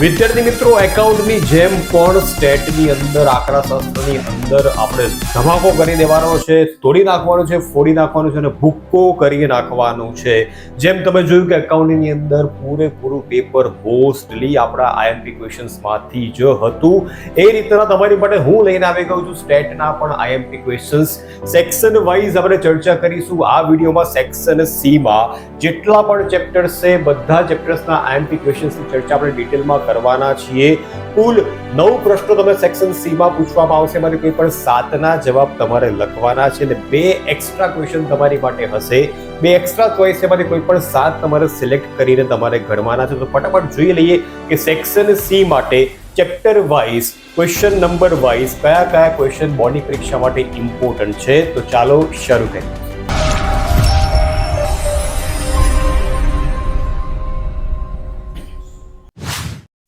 વિદ્યાર્થી મિત્રો, એકાઉન્ટની જેમ પણ સ્ટેટની અંદર, આંકડાશાસ્ત્રની અંદર આપણે ધમાકો કરી દેવાનો છે, તોડી નાખવાનો છે, ફોડી નાખવાનું છે અને ભૂક્કો કરી નાખવાનું છે. જેમ તમે જોયું કે એકાઉન્ટની અંદર પૂરેપૂરું પેપર મોસ્ટલી આપણા આઈએમપી ક્વેશ્ચન્સમાંથી જ હતું. એ રીતના તમારી માટે હું લઈને આવી ગયો છું સ્ટેટના પણ આઈએમપી ક્વેશ્ચન્સ. સેક્શન વાઇઝ આપણે ચર્ચા કરીશું આ વિડીયોમાં સેક્શન સીમાં જેટલા પણ ચેપ્ટર્સ છે, બધા ચેપ્ટર્સના આઈએમપી ક્વેશ્ચન્સની ચર્ચા આપણે ડિટેલમાં કરવાના છીએ. કુલ નવ પ્રશ્નો તમે સેક્શન સીમાં પૂછવામાં આવશે. એમાંથી કોઈ પણ સાતના જવાબ તમારે લખવાના છે અને બે એક્સ્ટ્રા ક્વેશ્ચન તમારી માટે હશે. બે એક્સ્ટ્રા ચોઈસ એમાંથી કોઈ પણ સાત તમારે સિલેક્ટ કરીને તમારે ગણવાના છે. તો ફટાફટ જોઈ લઈએ કે સેક્શન સી માટે chapter wise question number wise કયા કયા ક્વેશ્ચન બોર્ડની પરીક્ષા માટે ઇમ્પોર્ટન્ટ છે. તો ચાલો શરૂ કરીએ.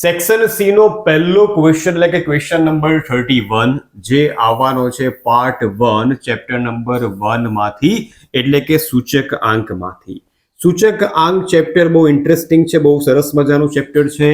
સેક્શન સી નો પહેલો ક્વેશ્ચન એટલે કે ક્વેશ્ચન નંબર થર્ટી વન જે આવવાનો છે પાર્ટ વન ચેપ્ટર નંબર વનમાંથી, એટલે કે સૂચક આંકમાંથી. સૂચક આંક ચેપ્ટર બહુ ઇન્ટરેસ્ટિંગ છે, બહુ સરસ મજાનું ચેપ્ટર છે.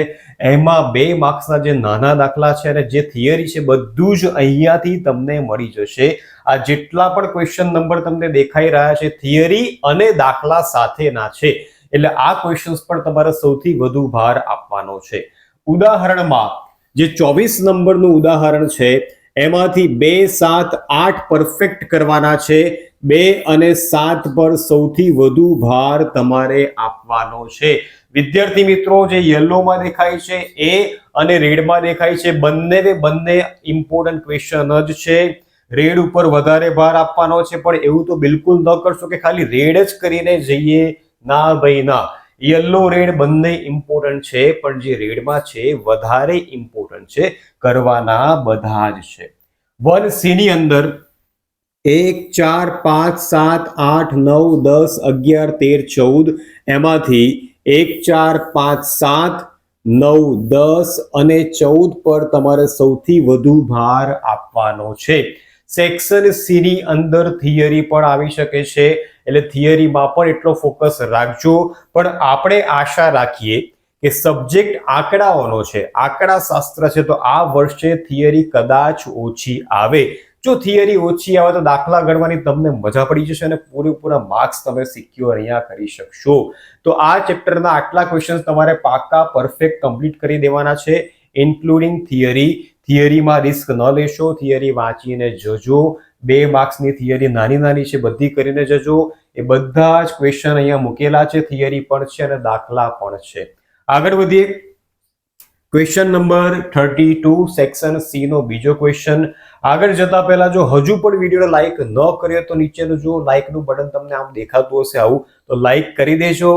એમાં બે માર્ક્સના જે નાના દાખલા છે અને જે થિયરી છે, બધું જ અહીંયાથી તમને મળી જશે. આ જેટલા પણ ક્વેશ્ચન નંબર તમને દેખાઈ રહ્યા છે થિયરી અને દાખલા સાથેના છે. એટલે આ ક્વેશ્ચન્સ પર તમારે સૌથી વધુ ભાર આપવાનો છે. ઉદાહરણમાં જે ચોવીસ નંબરનું ઉદાહરણ છે, એમાંથી બે સાત આઠ પરફેક્ટ કરવાના છે, બે અને સાત પર સૌથી વધુ ભાર તમારે આપવાનો છે. વિદ્યાર્થી મિત્રો, જે યલોમાં દેખાય છે, એ અને રેડમાં દેખાય છે, બંને બંને ઇમ્પોર્ટન્ટ ક્વેશ્ચન જ છે. રેડ ઉપર વધારે ભાર આપવાનો છે, પણ એવું તો બિલકુલ ન કરશો કે ખાલી રેડ જ કરીને જઈએ. ના ભાઈ, ના. યલો રેડ બંને ઇમ્પોર્ટન્ટ છે, પણ જે રેડમાં છે વધારે ઇમ્પોર્ટન્ટ છે, કરવાના બધા જ છે. વન સીની અંદર એક, ચાર, પાંચ, સાત, આઠ, નવ, દસ, અગિયાર, તેર, ચૌદ, એમાંથી એક, ચાર, પાંચ, સાત, નવ, દસ અને ચૌદ પર તમારે સૌથી વધુ ભાર આપવાનો છે. સેક્શન સીની અંદર થિયરી પણ આવી શકે છે. એટલે થિયરીમાં પણ એટલો ફોકસ રાખજો. પણ આપણે આશા રાખીએ કે સબ્જેક્ટ આંકડાઓનો છે આંકડા શાસ્ત્ર છે, તો આ વર્ષે થિયરી કદાચ ઓછી આવે. જો થિયરી ઓછી આવે તો દાખલા ગણવાની તમને મજા પડી જશે અને પૂરેપૂરા માર્ક્સ તમે સિક્યોર અહીંયા કરી શકશો. તો આ ચેપ્ટરના આટલા ક્વેશ્ચન્સ તમારે પાકા પરફેક્ટ કમ્પ્લીટ કરી દેવાના છે ઇન્ક્લુડિંગ થિયરી થિયરીમાં રિસ્ક ન લેશો થિયરી વાંચીને જજો. બે માર્ક્સની થિયરી નાની નાની છે, બધી કરીને જજો. એ બધા જ ક્વેશ્ચન અહીંયા મૂકેલા છે થિયરી પણ છે અને દાખલા પણ છે. આગળ વધીએ. Question number thirty two section C નો બીજો ક્વેશ્ચન આગળ જતા પહેલા જો હજુ પણ વીડિયો લાઈક ન કર્યો તો નીચેનું જો લાઈકનું બટન તમને આમ દેખાતું હશે આવું. તો લાઈક કરી દેજો,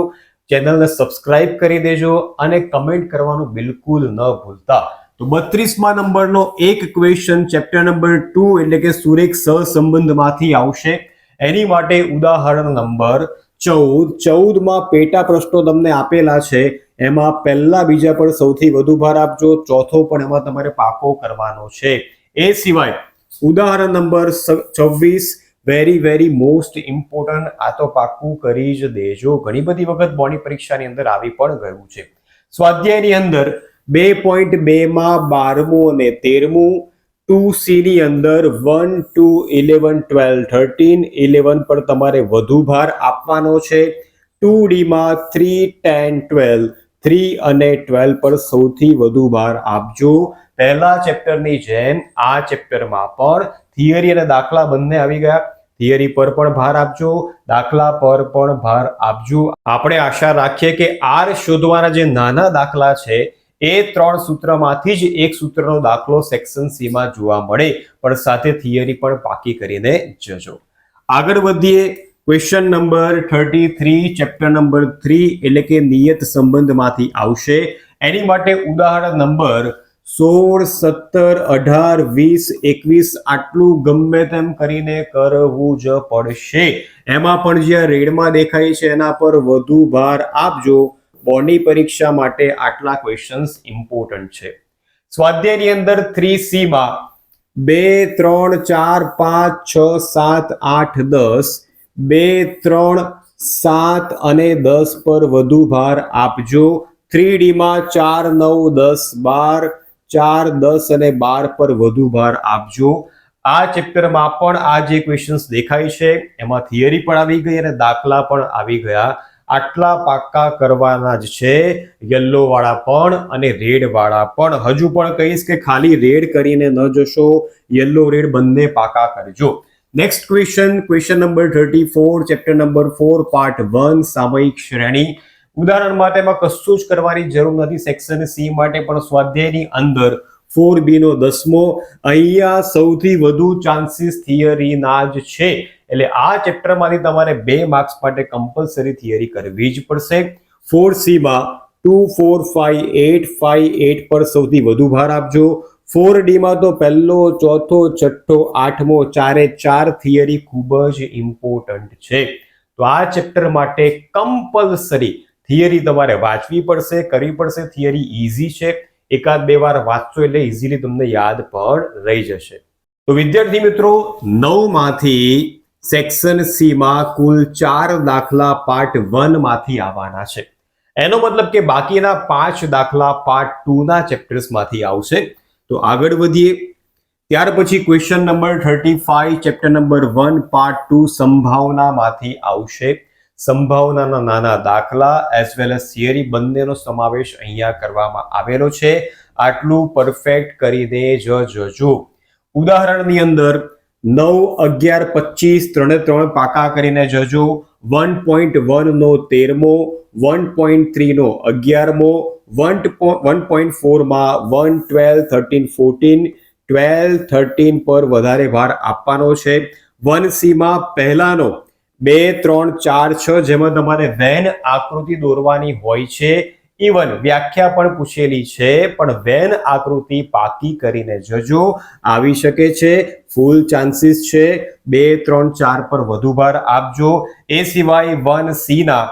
ચેનલને સબસ્ક્રાઇબ કરી દેજો અને કમેન્ટ કરવાનું બિલકુલ ન ભૂલતા. તો બત્રીસમાં નંબરનો એક ક્વેશ્ચન ચેપ્ટર નંબર ટુ એટલે કે સુરેખ સહસંબંધમાંથી આવશે. એની માટે ઉદાહરણ નંબર ચૌદ. ચૌદમાં પેટા પ્રશ્નો તમને આપેલા છે. એમાં પહેલા બીજા પર સૌથી વધુ ભાર આપજો. ચોથો પણ એમાં તમારે પાકો કરવાનો છે. એ સિવાય ઉદાહરણ નંબર છવ્વીસ. વેરી વેરી મોસ્ટ ઇમ્પોર્ટન્ટ આ તો પાકું કરી જ દેજો. ઘણી બધી વખત બોર્ડની પરીક્ષાની અંદર આવી પણ ગયું છે. સ્વાધ્યાયની અંદર બે પોઈન્ટ બેમાં બારમું અને તેરમું. ટુ સીની અંદર one, two, eleven, twelve, thirteen, eleven પર તમારે વધુ ભાર આપવાનો છે. ટુ ડીમાં થ્રી, ટેન, ટ્વેલ્વ. થ્રી અને ટ્વેલ્વ પર સૌથી વધુ ભાર આપજો. પહેલા ચેપ્ટરની જેમ આ ચેપ્ટરમાં પણ થિયરી અને દાખલા બંને આવી ગયા. થિયરી પર પણ ભાર આપજો. દાખલા પર પણ ભાર આપજો. આપણે આશા રાખીએ કે આર શોધવાના જે નાના દાખલા છે એ ત્રણ સૂત્રમાંથી જ એક સૂત્રનો દાખલો સેક્શન સીમાં જોવા મળે. પણ સાથે થિયરી પણ પાકી કરીને જજો. આગળ વધીએ. Question number thirty three chapter number three એટલે કે નિયત સંબંધમાંથી આવશે. એની માટે ઉદાહરણ નંબર સોળ, સત્તર, અઢાર, વીસ, એકવીસ આટલું ગમે તેમ કરીને કરવું જ પડશે. એમાં પણ જ્યાં રેડમાં દેખાય છે એના પર વધુ ભાર આપજો. બોર્ડની પરીક્ષા માટે આટલા ક્વેશ્ચન્સ ઇમ્પોર્ટન્ટ છે. સ્વાધ્યાયની અંદર થ્રી સીમાં બે, ત્રણ, ચાર, પાંચ, છ, સાત, આઠ, દસ, બે, ત્રણ, સાત અને દસ પર વધુ ભાર આપજો. થ્રી ડીમાં ચાર, નવ, દસ, બાર, ચાર, દસ અને બાર પર વધુ ભાર આપજો. આ ચેપ્ટરમાં પણ આ જે ક્વેશ્ચન્સ દેખાય છે, એમાં થિયરી પણ આવી ગઈ અને દાખલા પણ આવી ગયા. આટલા પાક્કા કરવાના જ છે. યલો વાળા પણ અને રેડ વાળા પણ. હજુ પણ કહીશ કે ખાલી રેડ કરીને ન જશો. યલો રેડ બંને પાકા કરજો. Next question question number thirty four chapter number four part one સામયિક શ્રેણી. ઉદાહરણ માટે એમાં કશું જ કરવાની જરૂર નથી. સેક્શન સી માટે પણ સ્વાધ્યાયની અંદર ફોર બી નો દસમો. અહીંયા સૌથી વધુ ચાન્સીસ થિયરીના જ છે. એટલે આ ચેપ્ટરમાંથી તમારે બે માર્ક્સ માટે કમ્પલસરી થિયરી કરવી જ પડશે. Four સીમાં two four five eight five eight પર સૌથી વધુ ભાર આપજો. ફોર ડીમાં તો પહેલો, ચોથો, છઠ્ઠો, આઠમો, ચારે, ચાર થિયરી ખૂબ જ ઇમ્પોર્ટન્ટ છે. તો આ ચેપ્ટર માટે કમ્પલસરી થિયરી તમારે વાંચવી પડશે, કરવી પડશે. થિયરી ઇઝી છે. એકાદ બે વાર વાંચશો એટલે ઇઝીલી તમને યાદ પણ રહી જશે. તો વિદ્યાર્થી મિત્રો, નવમાંથી સેક્શન સીમાં કુલ ચાર દાખલા પાર્ટ વનમાંથી આવવાના છે. એનો મતલબ કે બાકીના પાંચ દાખલા પાર્ટ ટુ ના ચેપ્ટર્સમાંથી આવશે. તો આગળ વધીએ. ત્યાર પછી question number thirty five chapter number one part two સંભાવનામાંથી આવશે. સંભાવનાના નાના દાખલા એઝ વેલ એઝ થિયરી બંનેનો સમાવેશ અહીંયા કરવામાં આવેલો છે. આટલું પરફેક્ટ કરીને જ જજો. ઉદાહરણની અંદર નવ અગિયાર પચીસ ત્રણે ત્રણ પાકા કરીને જજો. વન પોઈન્ટ વન નો તેરમો, વન પોઈન્ટ થ્રી નો અગિયારમો, one one point ફોરમાં one twelve thirteen fourteen, twelve thirteen પર વધારે ભાર આપવાનો છે. વન સીમાં પહેલાનો બે, ત્રણ, ચાર, છ જેમાં તમારે વેન આકૃતિ દોરવાની હોય છે. ઇવન વ્યાખ્યા પણ પૂછેલી છે, પણ વેન આકૃતિ પાકી કરીને જજો. આવી શકે છે ફૂલ ચાન્સીસ છે. બે, ત્રણ, ચાર પર વધુ ભાર આપજો. એ સિવાય વન સી ના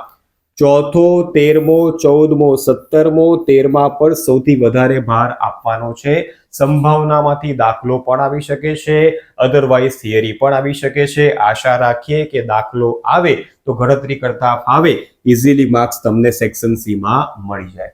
ચોથો, તેરમો, ચૌદમો, સત્તરમો, તેરમા પર સૌથી વધારે ભાર આપવાનો છે. સંભાવનામાંથી દાખલો પણ આવી શકે છે. અધરવાઇઝ થિયરી પણ આવી શકે છે. આશા રાખીએ કે દાખલો આવે તો ગણતરી કરતા ફાવે. ઇઝીલી માર્ક્સ તમને સેક્શન સીમાં મળી જાય.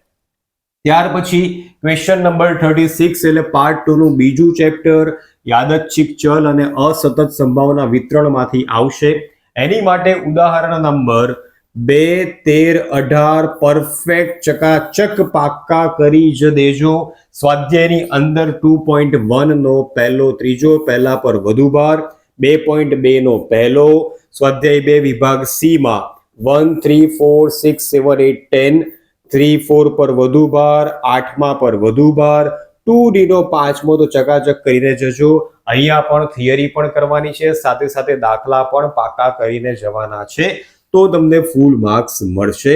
ત્યાર પછી ક્વેશ્ચન નંબર થર્ટી સિક્સ એટલે પાર્ટ ટુ નું બીજું ચેપ્ટર યાદચ્છિક ચલ અને અસતત સંભાવના વિતરણમાંથી આવશે. એની માટે ઉદાહરણ નંબર બે તેર અઢાર પરફેક્ટ ચકાચક પાક્કા કરી જ દેજો. સ્વાધ્યાયની અંદર ટુ પોઈન્ટ વનનો પહેલો ત્રીજો, પહેલા પર વધુ ભાર, બે પોઈન્ટ બેનો પહેલો. સ્વાધ્યાય બે વિભાગ સીમાં one three four six seven eight ten three four પર વધુ ભાર, આઠમા પર વધુ ભાર. ટુ ડીનો પાંચમો તો ચકાચક કરીને જજો. અહીંયા પણ થિયરી પણ કરવાની છે, સાથે સાથે દાખલા પણ પાકા કરીને જવાના છે. તો તમને ફૂલ માર્ક્સ મળશે.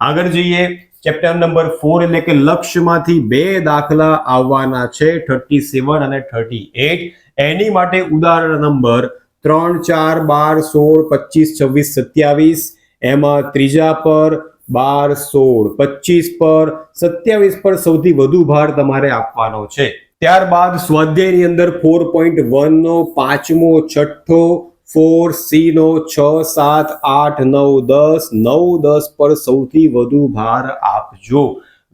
આગળ જઈએ. ચેપ્ટર નંબર ફોર એટલે કે લક્ષ્યમાંથી બે દાખલા આવવાના છે થર્ટી સેવન અને થર્ટી એટ એની માટે ઉદાહરણ નંબર ત્રણ, ચાર, બાર, સોળ, પચીસ, છવ્વીસ, સત્યાવીસ. એમાં ત્રીજા પર બાર, સોળ, પચીસ પર સત્યાવીસ પર સૌથી વધુ ભાર તમારે આપવાનો છે. ત્યારબાદ સ્વાધ્યાયની અંદર ફોર પોઈન્ટ વનનો પાંચમો, છઠ્ઠો ફોર, સી નો છ, સાત, આઠ, નવ, દસ નવ, દસ પર સૌથી વધુ ભાર આપજો.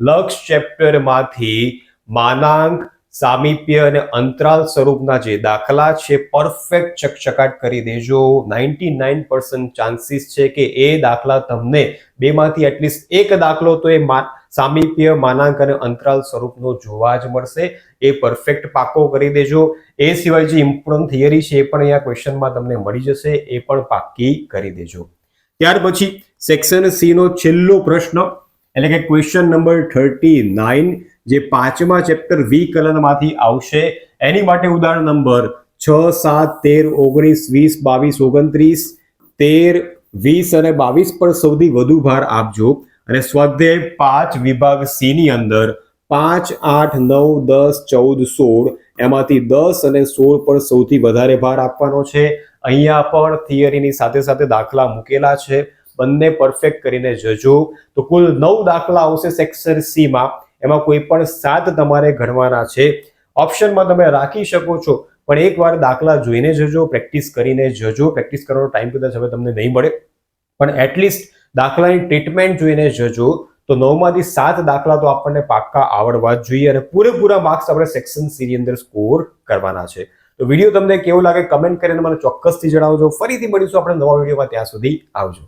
લક્ષ ચેપ્ટરમાંથી માનાંક, સામીપ્ય અને અંતરાલ સ્વરૂપના જે દાખલા છે, પરફેક્ટ ચકચકાટ કરી દેજો. નાઇન્ટી નાઇન પર્સન્ટ ચાન્સીસ છે કે એ દાખલા તમને બેમાંથી એટલીસ્ટ એક દાખલો તો એ સામીપ્ય માનાંક અને અંતરાલ સ્વરૂપનો જોવા જ મળશે. એ પરફેક્ટ પાકો કરી દેજો. એ સિવાય જે ઇમ્પોર્ટન્ટ થિયરી છે એ પણ અહીંયા ક્વેશ્ચનમાં તમને મળી જશે. એ પણ પાકી કરી દેજો. ત્યાર પછી સેક્શન સી નો છેલ્લો પ્રશ્ન, એટલે કે ક્વેશ્ચન નંબર થર્ટી નાઇન જે પાંચમા ચેપ્ટર વી કલનમાંથી આવશે. એની માટે ઉદાહરણ નંબર છ, સાત, તેર, ઓગણીસ, વીસ, બાવીસ, ઓગણત્રીસ, તેર, વીસ અને બાવીસ પર સૌથી વધુ ભાર આપજો. અને સ્વાધ્યાય પાંચ વિભાગ સી ની અંદર પાંચ, આઠ, નવ, દસ, ચૌદ, સોળ, એમાંથી દસ અને સોળ પર સૌથી વધારે ભાર આપવાનો છે. અહીંયા પણ થિયરીની સાથે સાથે દાખલા મૂકેલા છે. બંને પરફેક્ટ કરીને જજો. તો કુલ નવ દાખલા આવશે સેક્શન સી માં. એમાં કોઈ પણ સાત તમારે ગણવાના છે. ઓપ્શનમાં તમે રાખી શકો છો, પણ એકવાર દાખલા જોઈને જજો પ્રેક્ટિસ કરીને જજો. પ્રેક્ટિસ કરવાનો ટાઈમ કદાચ હવે તમને નહીં મળે. પણ એટલીસ્ટ દાખલાની ટ્રીટમેન્ટ જોઈને જજો. તો નવમાંથી સાત દાખલા તો આપણને પાક્કા આવડવા જ જોઈએ અને પૂરેપૂરા માર્ક્સ આપણે સેક્શન સી ની અંદર સ્કોર કરવાના છે. તો વીડિયો તમને કેવો લાગે કમેન્ટ કરીને મને ચોક્કસથી જણાવજો. ફરીથી મળીશું આપણે નવા વિડીયોમાં ત્યાં સુધી આવજો.